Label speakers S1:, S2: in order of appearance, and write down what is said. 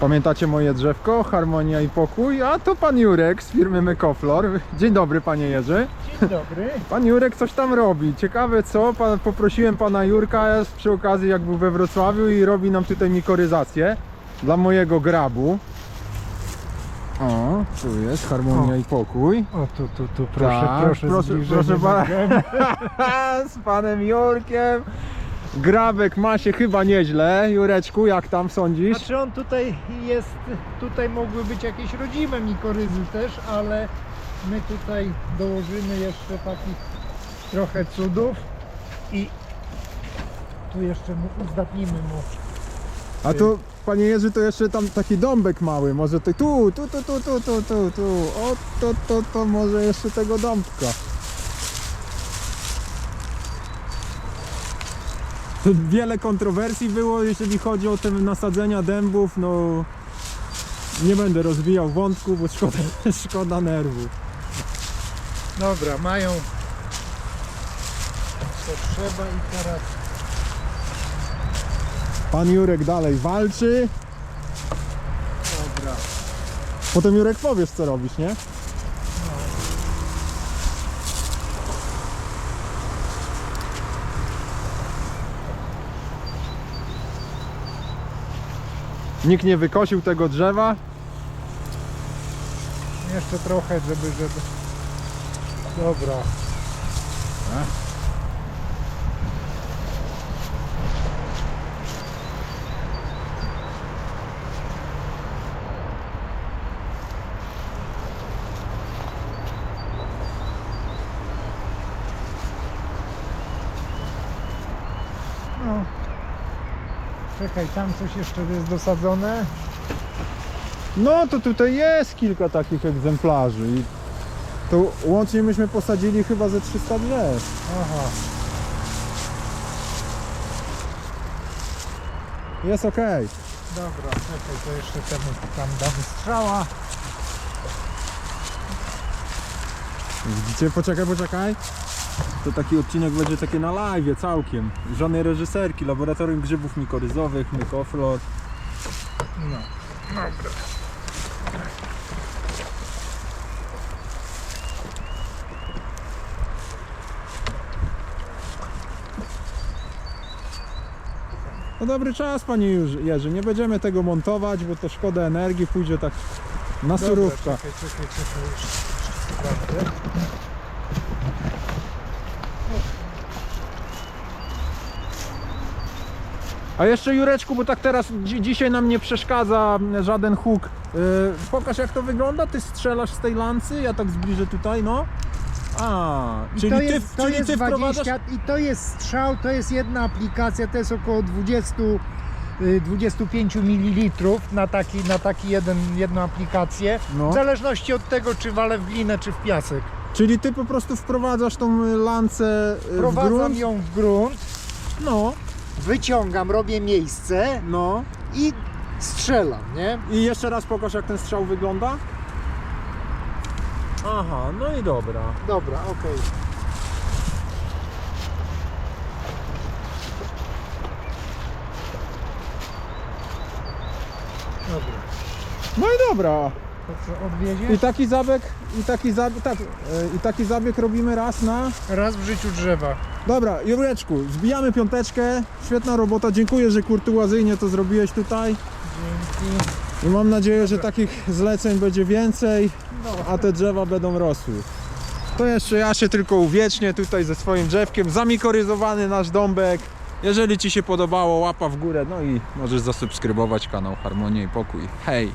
S1: Pamiętacie moje drzewko? Harmonia i pokój. A to pan Jurek z firmy Mekoflor. Dzień dobry panie Jerzy.
S2: Dzień dobry.
S1: Pan Jurek coś tam robi. Ciekawe co, pan, poprosiłem pana Jurka przy okazji jak był we Wrocławiu i robi nam tutaj mikoryzację dla mojego grabu. O, tu jest harmonia
S2: O.
S1: i pokój.
S2: O, tu, tu, tu, proszę,
S1: Tak,
S2: proszę,
S1: proszę,
S2: zbliżenie
S1: proszę pana. z panem Jurkiem. Grabek ma się chyba nieźle. Jureczku, jak tam sądzisz?
S2: Znaczy on tutaj jest, tutaj mogły być jakieś rodzime mikoryzy też, ale my tutaj dołożymy jeszcze takich trochę cudów i tu jeszcze mu uzdatnimy mu.
S1: A tu, panie Jerzy, to jeszcze tam taki dąbek mały. Może ty tu, tu, tu, tu, tu, tu, tu, tu. O, to, to, to może jeszcze tego dąbka. wiele kontrowersji było, jeżeli chodzi o te nasadzenia dębów. No, nie będę rozwijał wątku, bo szkoda, szkoda nerwów.
S2: Dobra, mają co trzeba i teraz
S1: Pan Jurek dalej walczy.
S2: dobra.
S1: Potem Jurek powiesz, co robisz, nie? Nikt nie wykosił tego drzewa.
S2: Jeszcze trochę, żeby, żeby... Dobra. No. Czekaj, tam coś jeszcze jest dosadzone.
S1: No to tutaj jest kilka takich egzemplarzy i to łącznie myśmy posadzili chyba ze 300 drzew.
S2: Aha.
S1: Jest ok.
S2: Dobra, czekaj, to jeszcze temu tam damy strzała.
S1: Widzicie? Poczekaj, poczekaj. To taki odcinek będzie takie na live całkiem. Żadnej reżyserki, laboratorium grzybów mikoryzowych, mykoflor.
S2: No, dobra.
S1: No dobry czas panie Jerzy- nie będziemy tego montować, bo to szkoda energii, pójdzie tak na
S2: Dobra,
S1: surówka.
S2: Czekaj, czekaj, czekaj, jeszcze, jeszcze sprawdzę.
S1: A jeszcze Jureczku, bo tak teraz dzi- dzisiaj nam nie przeszkadza żaden huk. Yy, pokaż jak to wygląda, ty strzelasz z tej lancy, ja tak zbliżę tutaj, no. A,
S2: I
S1: czyli
S2: to
S1: ty,
S2: jest, to
S1: czyli
S2: jest
S1: ty wprowadzasz...
S2: 20, I to jest strzał, to jest jedna aplikacja, to jest około 20, y, 25 ml na taki, na taki jeden, jedną aplikację.
S1: No.
S2: W zależności od tego, czy walę w glinę, czy w piasek.
S1: Czyli ty po prostu wprowadzasz tą lancę y, w
S2: Prowadzam
S1: grunt?
S2: ją w grunt,
S1: No,
S2: wyciągam, robię miejsce
S1: no.
S2: i strzelam, nie?
S1: I jeszcze raz pokaż jak ten strzał wygląda. Aha, no i dobra.
S2: Dobra, okej. Dobra.
S1: No i dobra.
S2: To co, odwiezie?
S1: I taki zabieg, i taki zabieg, tak, y, i taki zabieg robimy raz na...
S2: Raz w życiu drzewa.
S1: Dobra, Jureczku, zbijamy piąteczkę. Świetna robota, dziękuję, że kurtuazyjnie to zrobiłeś tutaj.
S2: Dzięki.
S1: I mam nadzieję, że takich zleceń będzie więcej, a te drzewa będą rosły. To jeszcze ja się tylko uwiecznię tutaj ze swoim drzewkiem. Zamikoryzowany nasz dąbek. Jeżeli Ci się podobało, łapa w górę. No i możesz zasubskrybować kanał Harmonia i Pokój. Hej!